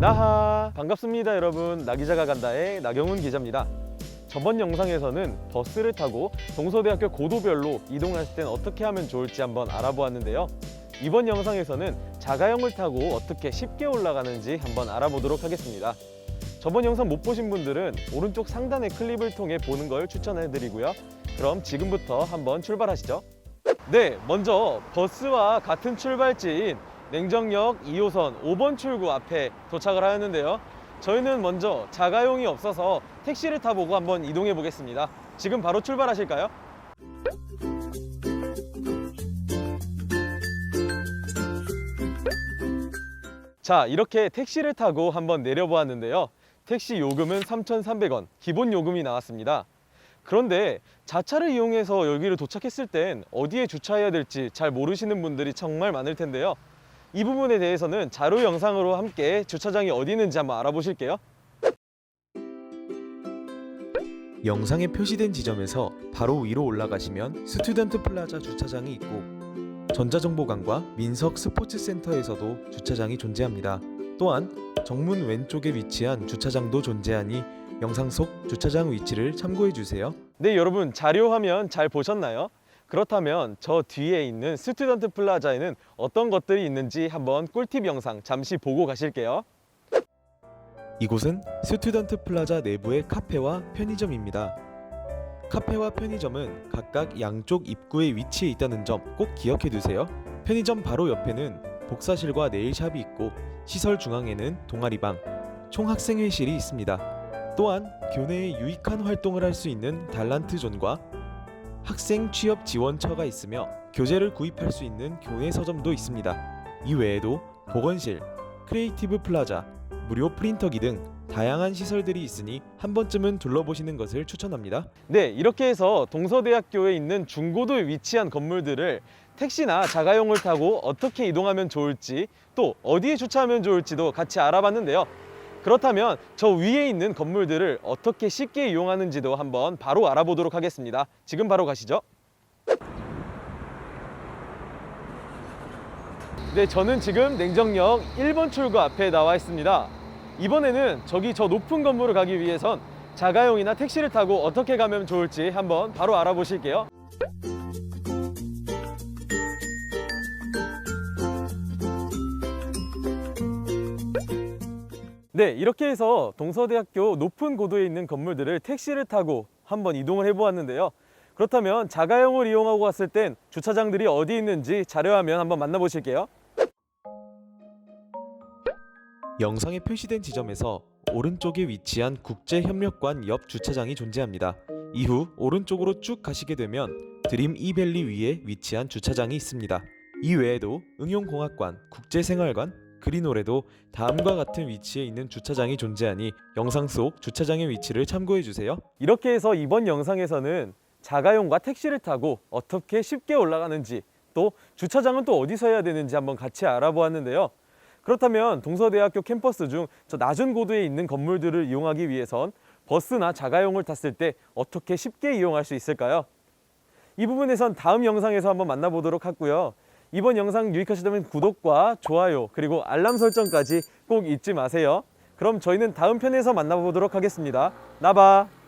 나하. 반갑습니다 여러분. 나기자가 간다의 나경훈 기자입니다. 저번 영상에서는 버스를 타고 동서대학교 고도별로 이동했을 땐 어떻게 하면 좋을지 한번 알아보았는데요. 이번 영상에서는 자가용을 타고 어떻게 쉽게 올라가는지 한번 알아보도록 하겠습니다. 저번 영상 못 보신 분들은 오른쪽 상단의 클립을 통해 보는 걸 추천해 드리고요. 그럼 지금부터 한번 출발하시죠. 네 먼저 버스와 같은 출발지인 냉정역 2호선 5번 출구 앞에 도착을 하였는데요. 저희는 먼저 자가용이 없어서 택시를 타보고 한번 이동해 보겠습니다. 지금 바로 출발하실까요? 자, 이렇게 택시를 타고 한번 내려보았는데요. 택시 요금은 3,300원, 기본 요금이 나왔습니다. 그런데 자차를 이용해서 여기를 도착했을 땐 어디에 주차해야 될지 잘 모르시는 분들이 정말 많을 텐데요. 이 부분에 대해서는 자료 영상으로 함께 주차장이 어디 있는지 한번 알아보실게요. 영상에 표시된 지점에서 바로 위로 올라가시면 스튜던트 플라자 주차장이 있고 전자정보관과 민석 스포츠센터에서도 주차장이 존재합니다. 또한 정문 왼쪽에 위치한 주차장도 존재하니 영상 속 주차장 위치를 참고해 주세요. 네, 여러분 자료 화면 잘 보셨나요? 그렇다면 저 뒤에 있는 스튜던트 플라자에는 어떤 것들이 있는지 한번 꿀팁 영상 잠시 보고 가실게요. 이곳은 스튜던트 플라자 내부의 카페와 편의점입니다. 카페와 편의점은 각각 양쪽 입구에 위치해 있다는 점 꼭 기억해 두세요. 편의점 바로 옆에는 복사실과 네일샵이 있고 시설 중앙에는 동아리방, 총학생회실이 있습니다. 또한 교내에 유익한 활동을 할 수 있는 달란트 존과 학생 취업 지원처가 있으며 교재를 구입할 수 있는 교내 서점도 있습니다. 이 외에도 보건실, 크리에이티브 플라자, 무료 프린터기 등 다양한 시설들이 있으니 한 번쯤은 둘러보시는 것을 추천합니다. 네, 이렇게 해서 동서대학교에 있는 중고도에 위치한 건물들을 택시나 자가용을 타고 어떻게 이동하면 좋을지 또 어디에 주차하면 좋을지도 같이 알아봤는데요. 그렇다면 저 위에 있는 건물들을 어떻게 쉽게 이용하는지도 한번 바로 알아보도록 하겠습니다. 지금 바로 가시죠. 네, 저는 지금 냉정역 1번 출구 앞에 나와 있습니다. 이번에는 저기 저 높은 건물을 가기 위해선 자가용이나 택시를 타고 어떻게 가면 좋을지 한번 바로 알아보실게요. 네, 이렇게 해서 동서대학교 높은 고도에 있는 건물들을 택시를 타고 한번 이동을 해보았는데요. 그렇다면 자가용을 이용하고 갔을 땐 주차장들이 어디 있는지 자료화면 한번 만나보실게요. 영상에 표시된 지점에서 오른쪽에 위치한 국제협력관 옆 주차장이 존재합니다. 이후 오른쪽으로 쭉 가시게 되면 드림 이밸리 위에 위치한 주차장이 있습니다. 이 외에도 응용공학관, 국제생활관, 그린홀에도 다음과 같은 위치에 있는 주차장이 존재하니 영상 속 주차장의 위치를 참고해 주세요. 이렇게 해서 이번 영상에서는 자가용과 택시를 타고 어떻게 쉽게 올라가는지 또 주차장은 또 어디서 해야 되는지 한번 같이 알아보았는데요. 그렇다면 동서대학교 캠퍼스 중 저 낮은 고도에 있는 건물들을 이용하기 위해선 버스나 자가용을 탔을 때 어떻게 쉽게 이용할 수 있을까요? 이 부분에선 다음 영상에서 한번 만나보도록 하고요. 이번 영상 유익하시다면 구독과 좋아요 그리고 알람 설정까지 꼭 잊지 마세요. 그럼 저희는 다음 편에서 만나보도록 하겠습니다. 나바.